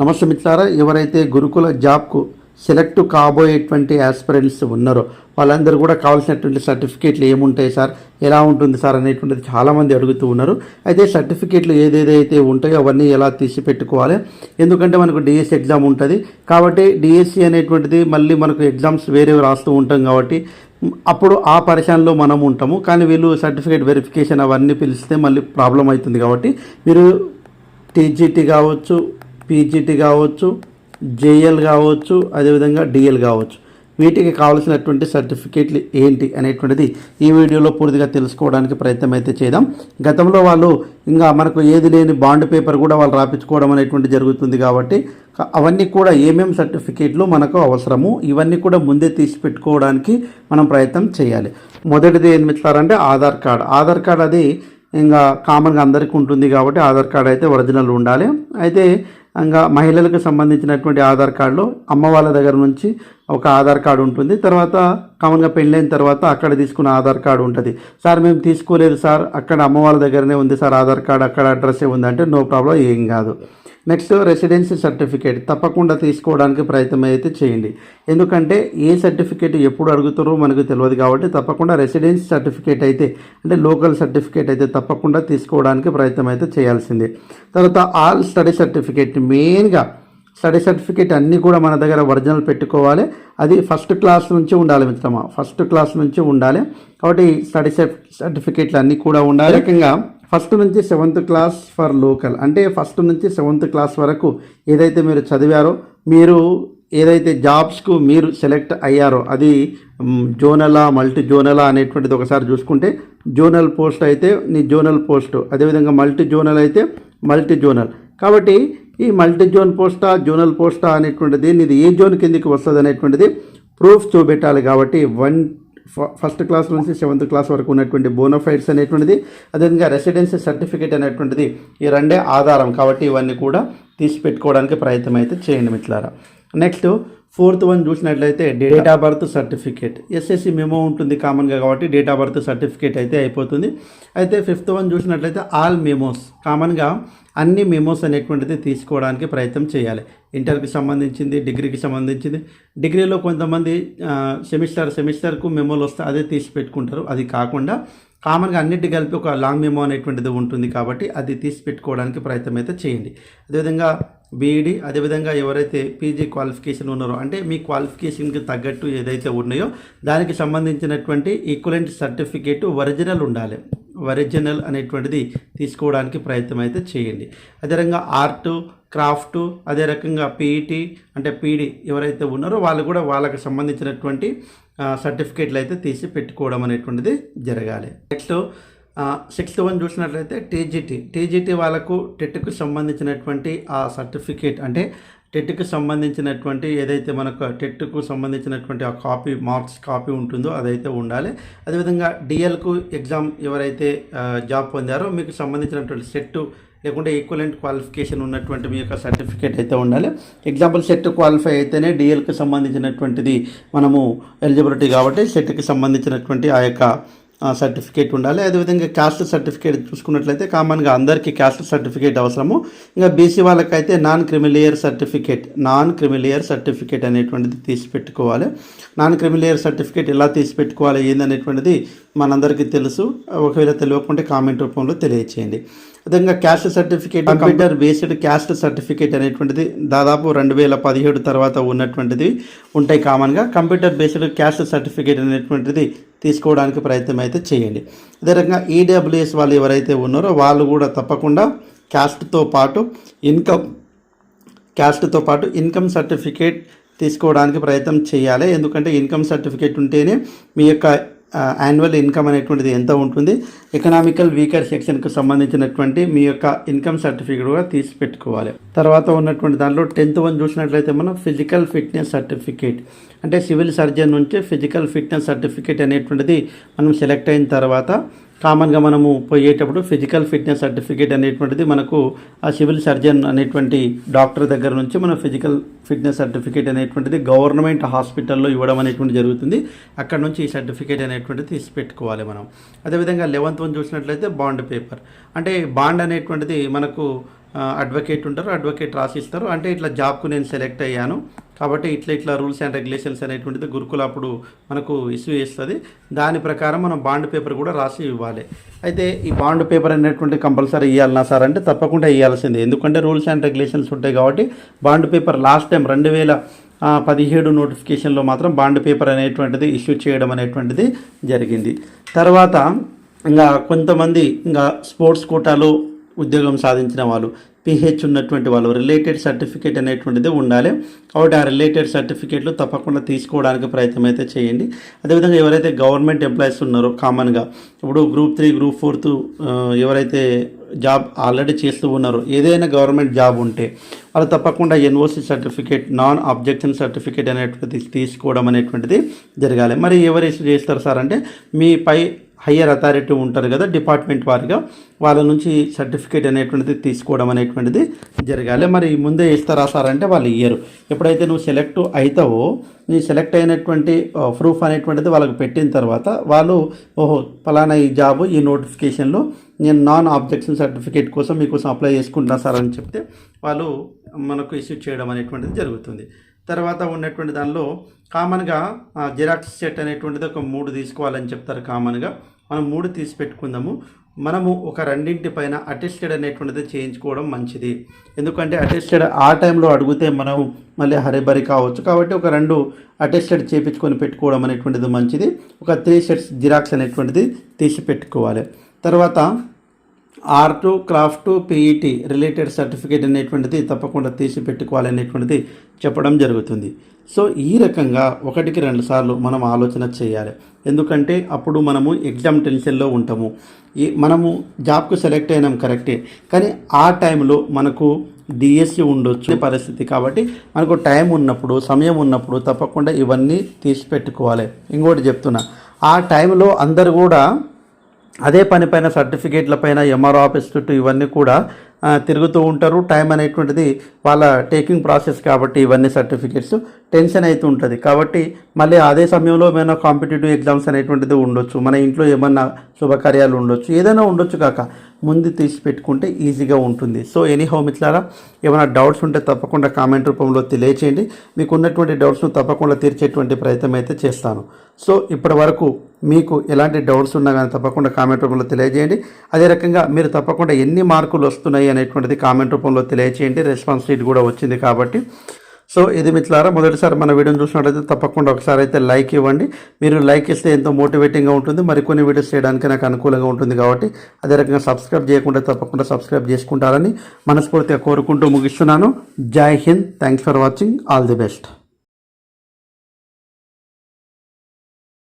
నమస్తే మిత్రారా ఎవరైతే గురుకుల జాబ్కు సెలెక్ట్ కాబోయేటువంటి ఆస్పిరెంట్స్ ఉన్నారో వాళ్ళందరూ కూడా కావాల్సినటువంటి సర్టిఫికేట్లు ఏముంటాయి సార్? ఎలా ఉంటుంది సార్ అనేటువంటిది చాలామంది అడుగుతూ ఉన్నారు. అయితే సర్టిఫికేట్లు ఏదేదైతే ఉంటాయో అవన్నీ ఎలా తీసి పెట్టుకోవాలి ఎందుకంటే మనకు డిఎస్సి ఎగ్జామ్ ఉంటుంది. కాబట్టి డిఎస్సి అనేటువంటిది మళ్ళీ మనకు ఎగ్జామ్స్ వేరే రాస్తూ ఉంటాం కాబట్టి అప్పుడు ఆ పరిశానలో మనం ఉంటాము. కానీ వీళ్ళు సర్టిఫికేట్ వెరిఫికేషన్ అవన్నీ పిలిస్తే మళ్ళీ ప్రాబ్లం అవుతుంది కాబట్టి మీరు టీజీటీ కావచ్చు పీజీటీ కావచ్చు జేఎల్ కావచ్చు అదేవిధంగా డిఎల్ కావచ్చు. వీటికి కావాల్సినటువంటి సర్టిఫికేట్లు ఏంటి అనేటువంటిది ఈ వీడియోలో పూర్తిగా తెలుసుకోవడానికి ప్రయత్నం అయితే చేద్దాం. గతంలో వాళ్ళు ఇంకా మనకు ఏది లేని బాండ్ పేపర్ కూడా వాళ్ళు రాపించుకోవడం అనేటువంటి జరుగుతుంది కాబట్టి అవన్నీ కూడా ఏమేమి సర్టిఫికేట్లు మనకు అవసరము ఇవన్నీ కూడా ముందే తీసి పెట్టుకోవడానికి మనం ప్రయత్నం చేయాలి. మొదటిది ఏం ఇస్తారంటే ఆధార్ కార్డ్. ఆధార్ కార్డ్ అది ఇంకా కామన్గా అందరికీ ఉంటుంది కాబట్టి ఆధార్ కార్డ్ అయితే ఒరిజినల్ ఉండాలి. అయితే ఇంకా మహిళలకు సంబంధించినటువంటి ఆధార్ కార్డులో అమ్మ వాళ్ళ దగ్గర నుంచి ఒక ఆధార్ కార్డు ఉంటుంది. తర్వాత కామన్గా పెళ్ళైన తర్వాత అక్కడ తీసుకున్న ఆధార్ కార్డు ఉంటుంది. సార్ మేము తీసుకోలేదు సార్. అక్కడ అమ్మ వాళ్ళ దగ్గరనే ఉంది సార్ ఆధార్ కార్డు. అక్కడ అడ్రస్సే ఉంది అంటే నో ప్రాబ్లం ఏం కాదు. నెక్స్ట్ రెసిడెన్సీ సర్టిఫికేట్ తప్పకుండా తీసుకోవడానికి ప్రయత్నం అయితే చేయండి. ఎందుకంటే ఏ సర్టిఫికేట్ ఎప్పుడు అడుగుతారో మనకు తెలియదు కాబట్టి తప్పకుండా రెసిడెన్సీ సర్టిఫికేట్ అయితే అంటే లోకల్ సర్టిఫికేట్ అయితే తప్పకుండా తీసుకోవడానికి ప్రయత్నం అయితే చేయాల్సిందే. తర్వాత ఆల్ స్టడీ సర్టిఫికేట్ మెయిన్గా స్టడీ సర్టిఫికేట్ అన్నీ కూడా మన దగ్గర ఒరిజినల్ పెట్టుకోవాలి. అది ఫస్ట్ క్లాస్ నుంచి ఉండాలి మిత్రమా ఫస్ట్ క్లాస్ నుంచి ఉండాలి. కాబట్టి స్టడీ సర్టిఫికేట్లు అన్నీ కూడా ఉండాలి. రకంగా ఫస్ట్ నుంచి సెవెంత్ క్లాస్ ఫర్ లోకల్. అంటే ఫస్ట్ నుంచి సెవెంత్ క్లాస్ వరకు ఏదైతే మీరు చదివారో మీరు ఏదైతే జాబ్స్కు మీరు సెలెక్ట్ అయ్యారో అది జోనలా మల్టీ జోనలా అనేటువంటిది ఒకసారి చూసుకుంటే జోనల్ పోస్ట్ అయితే నీ జోనల్ పోస్ట్. అదేవిధంగా మల్టీ జోనల్ అయితే మల్టీ జోనల్ కాబట్టి ఈ మల్టీ జోన్ పోస్టా జోనల్ పోస్టా అనేటువంటిది నీది ఏ జోన్ కిందికి వస్తుంది అనేటువంటిది ప్రూఫ్ చూపెట్టాలి కాబట్టి వన్ ఫస్ట్ క్లాస్ నుంచి సెవెంత్ క్లాస్ వరకు ఉన్నటువంటి బోనోఫైడ్స్ అనేటువంటిది అదేవిధంగా రెసిడెన్సీ సర్టిఫికేట్ అనేటువంటిది ఈ రెండే ఆధారం కాబట్టి ఇవన్నీ కూడా తీసి పెట్టుకోవడానికి ప్రయత్నం అయితే చేయండి మిట్లారా నెక్స్ట్ ఫోర్త్ వన్ చూసినట్లయితే date of birth certificate SSC memo ఉంటుంది కామన్గా కాబట్టి డేట్ ఆఫ్ బర్త్ సర్టిఫికేట్ అయితే అయిపోతుంది. అయితే ఫిఫ్త్ వన్ చూసినట్లయితే ఆల్ మెమోస్ కామన్గా అన్ని మెమోస్ అనేటువంటిది తీసుకోవడానికి ప్రయత్నం చేయాలి. ఇంటర్కి సంబంధించింది డిగ్రీకి సంబంధించింది. డిగ్రీలో కొంతమంది సెమిస్టర్ సెమిస్టర్కు మెమోలు వస్తే అదే తీసి పెట్టుకుంటారు. అది కాకుండా కామన్గా అన్నిటి కలిపి ఒక లాంగ్ మెమో అనేటువంటిది ఉంటుంది కాబట్టి అది తీసి పెట్టుకోవడానికి ప్రయత్నం అయితే చేయండి. అదేవిధంగా బీఈడి అదేవిధంగా ఎవరైతే పీజీ క్వాలిఫికేషన్ ఉన్నారో అంటే మీ క్వాలిఫికేషన్కి తగ్గట్టు ఏదైతే ఉన్నాయో దానికి సంబంధించినటువంటి ఈక్వలెంట్ సర్టిఫికేట్ ఒరిజినల్ ఉండాలి. ఒరిజినల్ అనేటువంటిది తీసుకోవడానికి ప్రయత్నం అయితే చేయండి. అదేవిధంగా ఆర్టు క్రాఫ్ట్ అదే రకంగా పీఈటీ అంటే పీడి ఎవరైతే ఉన్నారో వాళ్ళు కూడా వాళ్ళకి సంబంధించినటువంటి సర్టిఫికేట్లు అయితే తీసి పెట్టుకోవడం అనేటువంటిది జరగాలి. నెక్స్ట్ సిక్స్త్ వన్ చూసినట్లయితే టీజీటీ. టీజీటీ వాళ్ళకు టెట్కు సంబంధించినటువంటి ఆ సర్టిఫికేట్ అంటే టెట్కు సంబంధించినటువంటి ఏదైతే మనకు టెట్కు సంబంధించినటువంటి ఆ కాపీ మార్క్స్ కాపీ ఉంటుందో అదైతే ఉండాలి. అదేవిధంగా డిఎల్కు ఎగ్జామ్ ఎవరైతే జాబ్ పొందారో మీకు సంబంధించినటువంటి సెట్ లేకుంటే ఈక్వలెంట్ క్వాలిఫికేషన్ ఉన్నటువంటి మీ యొక్క సర్టిఫికేట్ అయితే ఉండాలి. ఎగ్జాంపుల్ సెట్ క్వాలిఫై అయితేనే డిఎల్కి సంబంధించినటువంటిది మనము ఎలిజిబిలిటీ కాబట్టి సెట్కి సంబంధించినటువంటి ఆ యొక్క సర్టిఫికేట్ ఉండాలి. అదేవిధంగా క్యాస్ట్ సర్టిఫికేట్ చూసుకున్నట్లయితే కామన్గా అందరికీ క్యాస్ట్ సర్టిఫికేట్ అవసరము. ఇంకా బీసీ వాళ్ళకైతే non creamy layer certificate non creamy layer certificate అనేటువంటిది తీసి పెట్టుకోవాలి నాన్ క్రిమిలియర్ సర్టిఫికేట్ ఎలా తీసి పెట్టుకోవాలి ఏందనేటువంటిది మనందరికీ తెలుసు. ఒకవేళ తెలియకుంటే కామెంట్ రూపంలో తెలియచేయండి. అదేవిధంగా caste certificate computer based caste certificate అనేటువంటిది దాదాపు రెండు వేల పదిహేడు తర్వాత ఉన్నటువంటిది ఉంటాయి కామన్గా. కంప్యూటర్ బేస్డ్ క్యాస్ట్ సర్టిఫికేట్ అనేటువంటిది తీసుకోవడానికి ప్రయత్నం అయితే చేయండి. అదే రకంగా ఈడబ్ల్యూఎస్ వాళ్ళు ఎవరైతే ఉన్నారో వాళ్ళు కూడా తప్పకుండా క్యాస్ట్తో పాటు ఇన్కమ్ క్యాస్ట్తో పాటు ఇన్కమ్ సర్టిఫికేట్ తీసుకోవడానికి ప్రయత్నం చేయాలి. ఎందుకంటే ఇన్కమ్ సర్టిఫికేట్ ఉంటేనే మీ యొక్క యాన్యువల్ ఇన్కమ్ అనేటువంటిది ఎంత ఉంటుంది? ఎకనామికల్ వీకర్ సెక్షన్కి సంబంధించినటువంటి మీ యొక్క ఇన్కమ్ సర్టిఫికేట్ కూడా తీసి పెట్టుకోవాలి. తర్వాత ఉన్నటువంటి దాంట్లో టెన్త్ వన్ చూసినట్లయితే మనం ఫిజికల్ ఫిట్నెస్ సర్టిఫికేట్ అంటే సివిల్ సర్జన్ నుంచి ఫిజికల్ ఫిట్నెస్ సర్టిఫికేట్ అనేటువంటిది మనం సెలెక్ట్ అయిన తర్వాత కామన్గా మనము పోయేటప్పుడు ఫిజికల్ ఫిట్నెస్ సర్టిఫికేట్ అనేటువంటిది మనకు ఆ సివిల్ సర్జన్ అనేటువంటి డాక్టర్ దగ్గర నుంచి మన ఫిజికల్ ఫిట్నెస్ సర్టిఫికేట్ అనేటువంటిది గవర్నమెంట్ హాస్పిటల్లో ఇవ్వడం అనేటువంటి జరుగుతుంది. అక్కడ నుంచి ఈ సర్టిఫికేట్ అనేటువంటిది తీసి పెట్టుకోవాలి మనం. అదేవిధంగా లెవెంత్ వన్ చూసినట్లయితే బాండ్ పేపర్. అంటే బాండ్ అనేటువంటిది మనకు అడ్వకేట్ ఉంటారు అడ్వకేట్ రాసిస్తారు. అంటే ఇట్లా జాబ్కు నేను సెలెక్ట్ అయ్యాను. కాబట్టి ఇట్లా ఇట్లా రూల్స్ అండ్ రెగ్యులేషన్స్ అనేటువంటిది గురుకుల అప్పుడు మనకు ఇష్యూ చేస్తుంది. దాని ప్రకారం మనం బాండ్ పేపర్ కూడా రాసి ఇవ్వాలి. అయితే ఈ బాండ్ పేపర్ అనేటువంటి కంపల్సరీ ఇవ్వాలన్నా సార్ అంటే తప్పకుండా ఇవ్వాల్సిందే ఎందుకంటే రూల్స్ అండ్ రెగ్యులేషన్స్ ఉంటాయి కాబట్టి బాండ్ పేపర్ లాస్ట్ టైం రెండు వేల పదిహేడు నోటిఫికేషన్లో మాత్రం బాండ్ పేపర్ అనేటువంటిది ఇష్యూ చేయడం అనేటువంటిది జరిగింది. తర్వాత ఇంకా కొంతమంది ఇంకా స్పోర్ట్స్ కోటాలో ఉద్యోగం సాధించిన వాళ్ళు పిహెచ్ ఉన్నటువంటి వాళ్ళు రిలేటెడ్ సర్టిఫికేట్ అనేటువంటిది ఉండాలి. కాబట్టి ఆ రిలేటెడ్ సర్టిఫికేట్లు తప్పకుండా తీసుకోవడానికి ప్రయత్నం అయితే చేయండి. అదేవిధంగా ఎవరైతే గవర్నమెంట్ ఎంప్లాయీస్ ఉన్నారో కామన్గా ఇప్పుడు గ్రూప్ త్రీ గ్రూప్ ఫోర్త్ ఎవరైతే జాబ్ ఆల్రెడీ చేస్తూ ఉన్నారో ఏదైనా గవర్నమెంట్ జాబ్ ఉంటే వాళ్ళు తప్పకుండా NOC certificate non objection certificate అనేటువంటిది తీసుకోవడం అనేటువంటిది జరగాలి. మరి ఎవరు ఇష్యూ చేస్తారు సార్ అంటే మీ పై హయ్యర్ అథారిటీ ఉంటారు కదా డిపార్ట్మెంట్ వారిగా వాళ్ళ నుంచి సర్టిఫికేట్ అనేటువంటిది తీసుకోవడం అనేటువంటిది జరగాలి. మరి ముందే ఇస్తారా సార్ అంటే వాళ్ళు ఇయ్యరు. ఎప్పుడైతే నువ్వు సెలెక్ట్ అవుతావో నీ సెలెక్ట్ అయినటువంటి ప్రూఫ్ అనేటువంటిది వాళ్ళకి పెట్టిన తర్వాత వాళ్ళు ఓహో ఫలానా ఈ జాబ్ ఈ నోటిఫికేషన్లో నేను నాన్ ఆబ్జెక్షన్ సర్టిఫికేట్ కోసం మీకోసం అప్లై చేసుకుంటున్నా సార్ అని చెప్తే వాళ్ళు మనకు ఇష్యూ చేయడం అనేటువంటిది జరుగుతుంది. తర్వాత ఉన్నటువంటి దానిలో కామన్గా జిరాక్స్ సెట్ అనేటువంటిది ఒక మూడు తీసుకోవాలని చెప్తారు కామన్గా. మనం మూడు తీసి పెట్టుకుందాము మనము ఒక రెండింటి పైన అటెస్టెడ్ అనేటువంటిది చేయించుకోవడం మంచిది. ఎందుకంటే అటెస్టెడ్ ఆ టైంలో అడిగితే మనం మళ్ళీ హరిబరి కావచ్చు. కాబట్టి ఒక రెండు అటెస్టెడ్ చేయించుకొని పెట్టుకోవడం అనేటువంటిది మంచిది. ఒక త్రీ సెట్స్ జిరాక్స్ అనేటువంటిది తీసి పెట్టుకోవాలి తర్వాత art craft PET related certificate అనేటువంటిది తప్పకుండా తీసి పెట్టుకోవాలనేటువంటిది చెప్పడం జరుగుతుంది. సో ఈ రకంగా ఒకటికి రెండు సార్లు మనం ఆలోచన చేయాలి. ఎందుకంటే అప్పుడు మనము ఎగ్జామ్ టెన్షన్లో ఉంటాము. ఈ మనము జాబ్కు సెలెక్ట్ అయినాం కరెక్టే కానీ ఆ టైంలో మనకు డిఎస్సి ఉండొచ్చు పరిస్థితి కాబట్టి మనకు టైం ఉన్నప్పుడు సమయం ఉన్నప్పుడు తప్పకుండా ఇవన్నీ తీసి పెట్టుకోవాలి ఇంకోటి చెప్తున్నా. ఆ టైంలో అందరు కూడా అదే పని పైన సర్టిఫికేట్ల పైన ఎంఆర్ఓ ఆఫీస్ చుట్టూ ఇవన్నీ కూడా తిరుగుతూ ఉంటారు. టైం అనేటువంటిది వాళ్ళ టేకింగ్ ప్రాసెస్ కాబట్టి ఇవన్నీ సర్టిఫికేట్స్ టెన్షన్ అవుతూ ఉంటుంది. కాబట్టి మళ్ళీ అదే సమయంలో ఏమైనా కాంపిటేటివ్ ఎగ్జామ్స్ అనేటువంటిది ఉండొచ్చు. మన ఇంట్లో ఏమన్నా శుభకార్యాలు ఉండొచ్చు. ఏదైనా ఉండొచ్చు కాక ముందు తీసి పెట్టుకుంటే ఈజీగా ఉంటుంది. సో ఎనీ హౌ మిత్రులారా ఏమైనా డౌట్స్ ఉంటే తప్పకుండా కామెంట్ రూపంలో తెలియచేయండి. మీకు ఉన్నటువంటి డౌట్స్ను తప్పకుండా తీర్చేటువంటి ప్రయత్నం అయితే చేస్తాను. సో ఇప్పటి వరకు మీకు ఎలాంటి డౌట్స్ ఉన్నా కానీ తప్పకుండా కామెంట్ రూపంలో తెలియజేయండి. అదే రకంగా మీరు తప్పకుండా ఎన్ని మార్కులు వస్తున్నాయి అనేటువంటిది కామెంట్ రూపంలో తెలియజేయండి రెస్పాన్స్ షీట్ కూడా వచ్చింది కాబట్టి. సో ఇది మిత్రులారా మొదటిసారి మన వీడియోని చూసినట్లయితే తప్పకుండా ఒకసారి అయితే లైక్ ఇవ్వండి. మీరు లైక్ ఇస్తే ఎంతో మోటివేటింగ్గా ఉంటుంది. మరికొన్ని వీడియోస్ చేయడానికి నాకు అనుకూలంగా ఉంటుంది కాబట్టి అదే రకంగా సబ్స్క్రైబ్ చేయకుండా తప్పకుండా సబ్స్క్రైబ్ చేసుకుంటారని మనస్ఫూర్తిగా కోరుకుంటూ ముగిస్తున్నాను. జై Hind. Thanks for watching. All the best.